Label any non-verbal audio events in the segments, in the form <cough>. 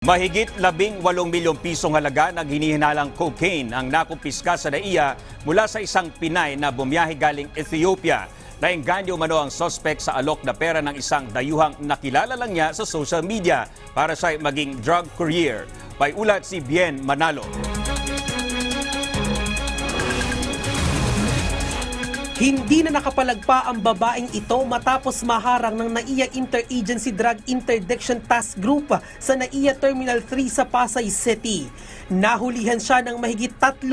Mahigit labing walong milyong pisong halaga ng hinihinalang cocaine ang nakumpiska sa NAIA mula sa isang Pinay na bumiyahe galing Ethiopia. Naengganyo umano ang sospek sa alok na pera ng isang dayuhang nakilala lang niya sa social media para siya maging drug courier. May ulat si Bien Manalo. Hindi na nakapalagpa ang babaeng ito matapos maharang ng NAIA Interagency Drug Interdiction Task Group sa NAIA Terminal 3 sa Pasay City. Nahulihan siya ng mahigit 3,000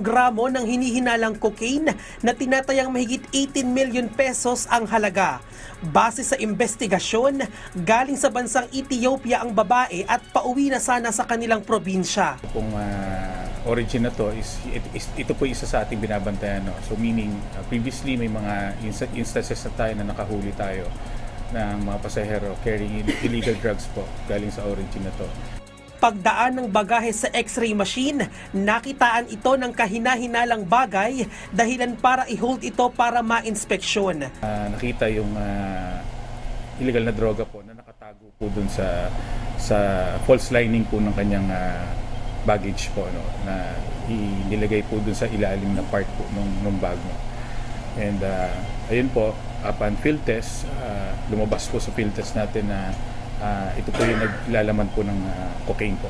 gramo ng hinihinalang cocaine na tinatayang mahigit 18 million pesos ang halaga. Base sa investigasyon, galing sa bansang Ethiopia ang babae at pauwi na sana sa kanilang probinsya. Kung ah, origin na to is, it- is- ito po isa sa ating binabantayan no. So meaning ah, previously may mga insta- instances na tayo na nakahuli tayo ng mga pasahero carrying <laughs> illegal drugs po galing sa origin na to. Pagdaan ng bagahe sa x-ray machine, nakitaan ito ng kahina-hinalang bagay dahilan para i-hold ito para ma-inspeksyon. Ah, nakita yung ah, illegal na droga po na nakatago po dun sa sa false lining po ng kanyang ah, baggage po no na inilagay po dun sa ilalim na part po nung nung bag mo. And ah, ayun po upon field test ah, lumabas po sa field test natin na ah, ito po yung naglalaman po ng ah, cocaine po.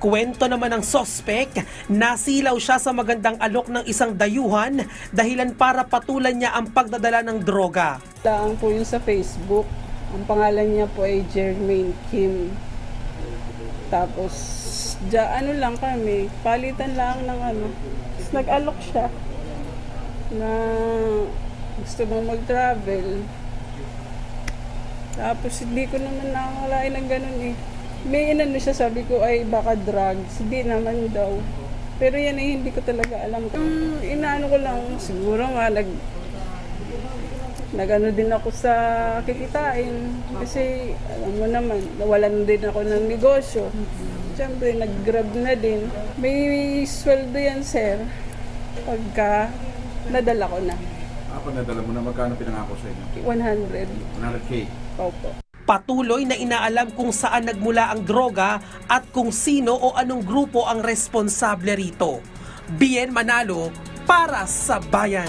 Kwento naman ng sospek, nasilaw siya sa magandang alok ng isang dayuhan dahilan para patulan niya ang pagdadala ng droga. Lang po yun sa Facebook. Ang pangalan niya po ay Jermaine Kim. Tapos, dya, ano lang kami, palitan lang ng ano. Tapos nag-alok siya na gusto mo mag-travel. Tapos hindi ko naman nakakalain ng ganun eh. May inano siya, sabi ko ay baka drugs. Hindi naman daw. Pero yan ay hindi ko talaga alam. Yung inaano ko lang, siguro nga nag Nagano din ako sa kikitain kasi alam mo naman, nawalan din ako ng negosyo. Siyempre, nag-grab na din. May sweldo yan, sir. Pagka nadala ko na. Ako nadala mo na magkano pinangako sa inyo? 100. 100k. Opo. Patuloy na inaalam kung saan nagmula ang droga at kung sino o anong grupo ang responsable rito. Bien Manalo para sa bayan.